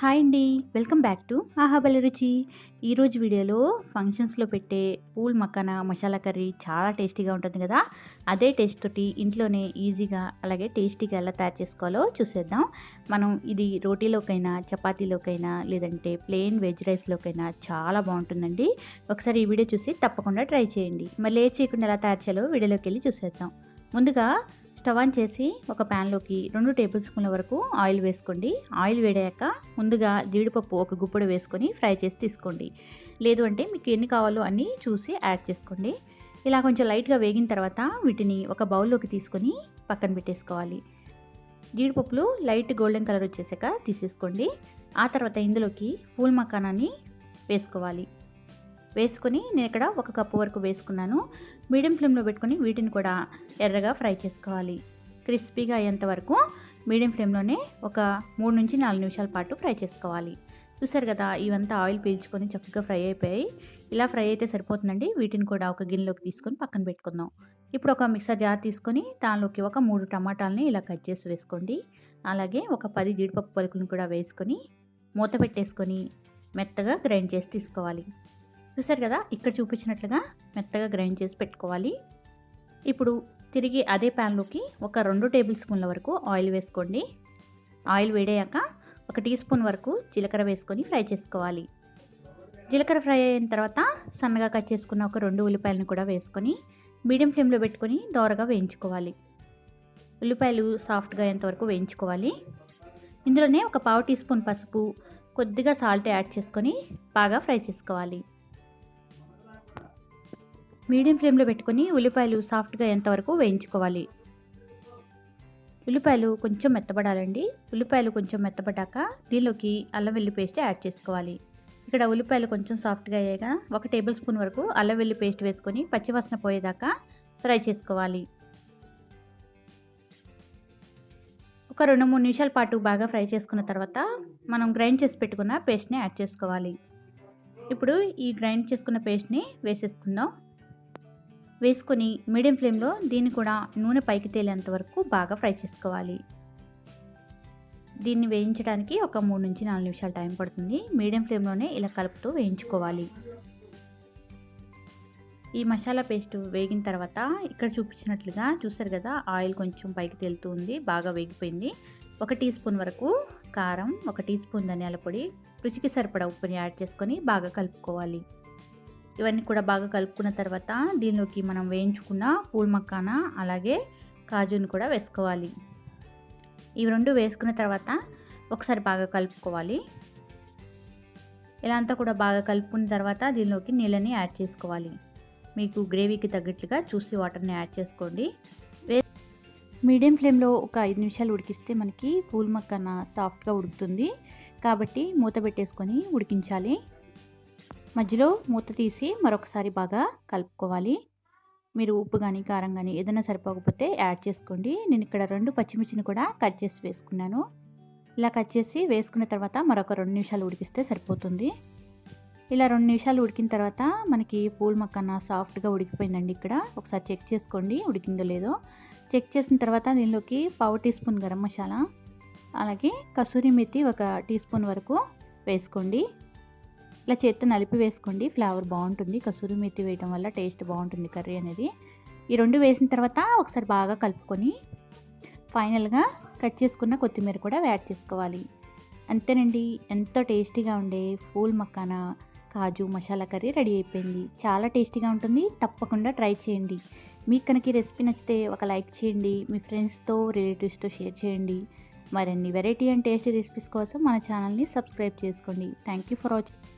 Hi అండి. Welcome back to ఆహాబలి రుచి. ఈరోజు వీడియోలో ఫంక్షన్స్లో పెట్టే పూల్ మక్కన మసాలా కర్రీ చాలా టేస్టీగా ఉంటుంది కదా. అదే టేస్ట్ తోటి ఇంట్లోనే ఈజీగా అలాగే టేస్టీగా ఎలా తయారు చేసుకోవాలో చూసేద్దాం. మనం ఇది రోటీలోకైనా చపాతీలోకైనా లేదంటే ప్లెయిన్ వెజ్ రైస్లోకైనా చాలా బాగుంటుందండి. ఒకసారి ఈ వీడియో చూసి తప్పకుండా ట్రై చేయండి. మళ్ళీ ఏ చేయకుండా ఎలా తయారు చేయాలో వీడియోలోకి వెళ్ళి చూసేద్దాం. ముందుగా స్టవ్ ఆన్ చేసి ఒక ప్యాన్లోకి రెండు టేబుల్ స్పూన్ల వరకు ఆయిల్ వేసుకోండి. ఆయిల్ వేడాక ముందుగా జీడిపప్పు ఒక గుప్పడు వేసుకొని ఫ్రై చేసి తీసుకోండి. లేదు అంటే మీకు ఎన్ని కావాలో అన్నీ చూసి యాడ్ చేసుకోండి. ఇలా కొంచెం లైట్గా వేగిన తర్వాత వీటిని ఒక బౌల్లోకి తీసుకొని పక్కన పెట్టేసుకోవాలి. జీడిపప్పులు లైట్ గోల్డెన్ కలర్ వచ్చేసాక తీసేసుకోండి. ఆ తర్వాత ఇందులోకి పూల్ మకానాన్ని వేసుకోవాలి. వేసుకొని నేను ఇక్కడ ఒక కప్పు వరకు వేసుకున్నాను. మీడియం ఫ్లేమ్లో పెట్టుకొని వీటిని కూడా ఎర్రగా ఫ్రై చేసుకోవాలి. క్రిస్పీగా అయ్యేంత వరకు మీడియం ఫ్లేమ్లోనే ఒక మూడు నుంచి నాలుగు నిమిషాల పాటు ఫ్రై చేసుకోవాలి. చూసారు కదా ఇవంతా ఆయిల్ పీల్చుకొని చక్కగా ఫ్రై అయిపోయాయి. ఇలా ఫ్రై అయితే సరిపోతుందండి. వీటిని కూడా ఒక గిన్నెలోకి తీసుకొని పక్కన పెట్టుకుందాం. ఇప్పుడు ఒక మిక్సర్ జార్ తీసుకొని దానిలోకి ఒక మూడు టమాటాలని ఇలా కట్ చేసి వేసుకోండి. అలాగే ఒక పది జీడిపప్పు పలుకులను కూడా వేసుకొని మూత పెట్టేసుకొని మెత్తగా గ్రైండ్ చేసి తీసుకోవాలి. చూసారు కదా? ఇక్కడ చూపించినట్లుగా మెత్తగా గ్రైండ్ చేసి పెట్టుకోవాలి. ఇప్పుడు తిరిగి అదే ప్యాన్లోకి ఒక రెండు టేబుల్ స్పూన్ల వరకు ఆయిల్ వేసుకోండి. ఆయిల్ వేడయ్యాక ఒక టీ స్పూన్ వరకు జీలకర్ర వేసుకొని ఫ్రై చేసుకోవాలి. జీలకర్ర ఫ్రై అయిన తర్వాత సన్నగా కట్ చేసుకున్న ఒక రెండు ఉల్లిపాయలను కూడా వేసుకొని మీడియం ఫ్లేమ్లో పెట్టుకొని దోరగా వేయించుకోవాలి. ఉల్లిపాయలు సాఫ్ట్గా అయ్యేంతవరకు వేయించుకోవాలి. ఇందులోనే ఒక పావు టీ స్పూన్ పసుపు కొద్దిగా సాల్ట్ యాడ్ చేసుకొని బాగా ఫ్రై చేసుకోవాలి. మీడియం ఫ్లేమ్లో పెట్టుకొని ఉల్లిపాయలు సాఫ్ట్గా ఎంతవరకు వేయించుకోవాలి. ఉల్లిపాయలు కొంచెం మెత్తబడాలండి. ఉల్లిపాయలు కొంచెం మెత్తబడ్డాక దీనిలోకి అల్లం వెల్లి పేస్ట్ యాడ్ చేసుకోవాలి. ఇక్కడ ఉల్లిపాయలు కొంచెం సాఫ్ట్గా అయ్యాక ఒక టేబుల్ స్పూన్ వరకు అల్లం వెల్లి పేస్ట్ వేసుకొని పచ్చివాసన పోయేదాకా ఫ్రై చేసుకోవాలి. ఒక రెండు మూడు నిమిషాల పాటు బాగా ఫ్రై చేసుకున్న తర్వాత మనం గ్రైండ్ చేసి పెట్టుకున్న పేస్ట్ని యాడ్ చేసుకోవాలి. ఇప్పుడు ఈ గ్రైండ్ చేసుకున్న పేస్ట్ని వేసేసుకుందాం. వేసుకొని మీడియం ఫ్లేమ్లో దీన్ని కూడా నూనె పైకి తేలేంత వరకు బాగా ఫ్రై చేసుకోవాలి. దీన్ని వేయించడానికి ఒక మూడు నుంచి నాలుగు నిమిషాలు టైం పడుతుంది. మీడియం ఫ్లేమ్లోనే ఇలా కలుపుతూ వేయించుకోవాలి. ఈ మసాలా పేస్ట్ వేగిన తర్వాత ఇక్కడ చూపించినట్లుగా చూసారు కదా ఆయిల్ కొంచెం పైకి తేలుతూ ఉంది బాగా వేగిపోయింది. ఒక టీ స్పూన్ వరకు కారం ఒక టీ స్పూన్ ధనియాల పొడి రుచికి సరిపడా ఉప్పుని యాడ్ చేసుకొని బాగా కలుపుకోవాలి. ఇవన్నీ కూడా బాగా కలుపుకున్న తర్వాత దీనిలోకి మనం వేయించుకున్న పూల్ మక్కాన అలాగే కాజుని కూడా వేసుకోవాలి. ఇవి రెండు వేసుకున్న తర్వాత ఒకసారి బాగా కలుపుకోవాలి. ఇలా అంతా కూడా బాగా కలుపుకున్న తర్వాత దీనిలోకి నీళ్ళని యాడ్ చేసుకోవాలి. మీకు గ్రేవీకి తగ్గట్లుగా చూసి వాటర్ని యాడ్ చేసుకోండి. మీడియం ఫ్లేమ్లో ఒక ఐదు నిమిషాలు ఉడికిస్తే మనకి పూల్ మక్కన సాఫ్ట్గా ఉడుకుతుంది. కాబట్టి మూత పెట్టేసుకొని ఉడికించాలి. మధ్యలో మూత తీసి మరొకసారి బాగా కలుపుకోవాలి. మీరు ఉప్పు కానీ కారం కానీ ఏదైనా సరిపోకపోతే యాడ్ చేసుకోండి. నేను ఇక్కడ రెండు పచ్చిమిర్చిని కూడా కట్ చేసి వేసుకున్నాను. ఇలా కట్ చేసి వేసుకున్న తర్వాత మరొక రెండు నిమిషాలు ఉడికిస్తే సరిపోతుంది. ఇలా రెండు నిమిషాలు ఉడికిన తర్వాత మనకి పూల్ మక్కన సాఫ్ట్గా ఉడికిపోయిందండి ఇక్కడ. ఒకసారి చెక్ చేసుకోండి ఉడికిందో లేదో. చెక్ చేసిన తర్వాత దీనిలోకి పావు టీ స్పూన్ గరం మసాలా అలాగే కసూరి మెత్తి ఒక టీ స్పూన్ వరకు వేసుకోండి. ఇలా చేత్తో నలిపి వేసుకోండి. ఫ్లేవర్ బాగుంటుంది. కసూరి మెత్తి వేయడం వల్ల టేస్ట్ బాగుంటుంది కర్రీ అనేది. ఈ రెండు వేసిన తర్వాత ఒకసారి బాగా కలుపుకొని ఫైనల్గా కట్ చేసుకున్న కొత్తిమీర కూడా యాడ్ చేసుకోవాలి. అంతేనండి. ఎంతో టేస్టీగా ఉండే పూల్ మక్కానా కాజు మసాలా కర్రీ రెడీ అయిపోయింది. చాలా టేస్టీగా ఉంటుంది. తప్పకుండా ట్రై చేయండి. మీకు కనుక ఈ రెసిపీ నచ్చితే ఒక లైక్ చేయండి. మీ ఫ్రెండ్స్తో రిలేటివ్స్తో షేర్ చేయండి. మరిన్ని వెరైటీ అండ్ టేస్టీ రెసిపీస్ కోసం మన ఛానల్ని సబ్స్క్రైబ్ చేసుకోండి. Thank you for watching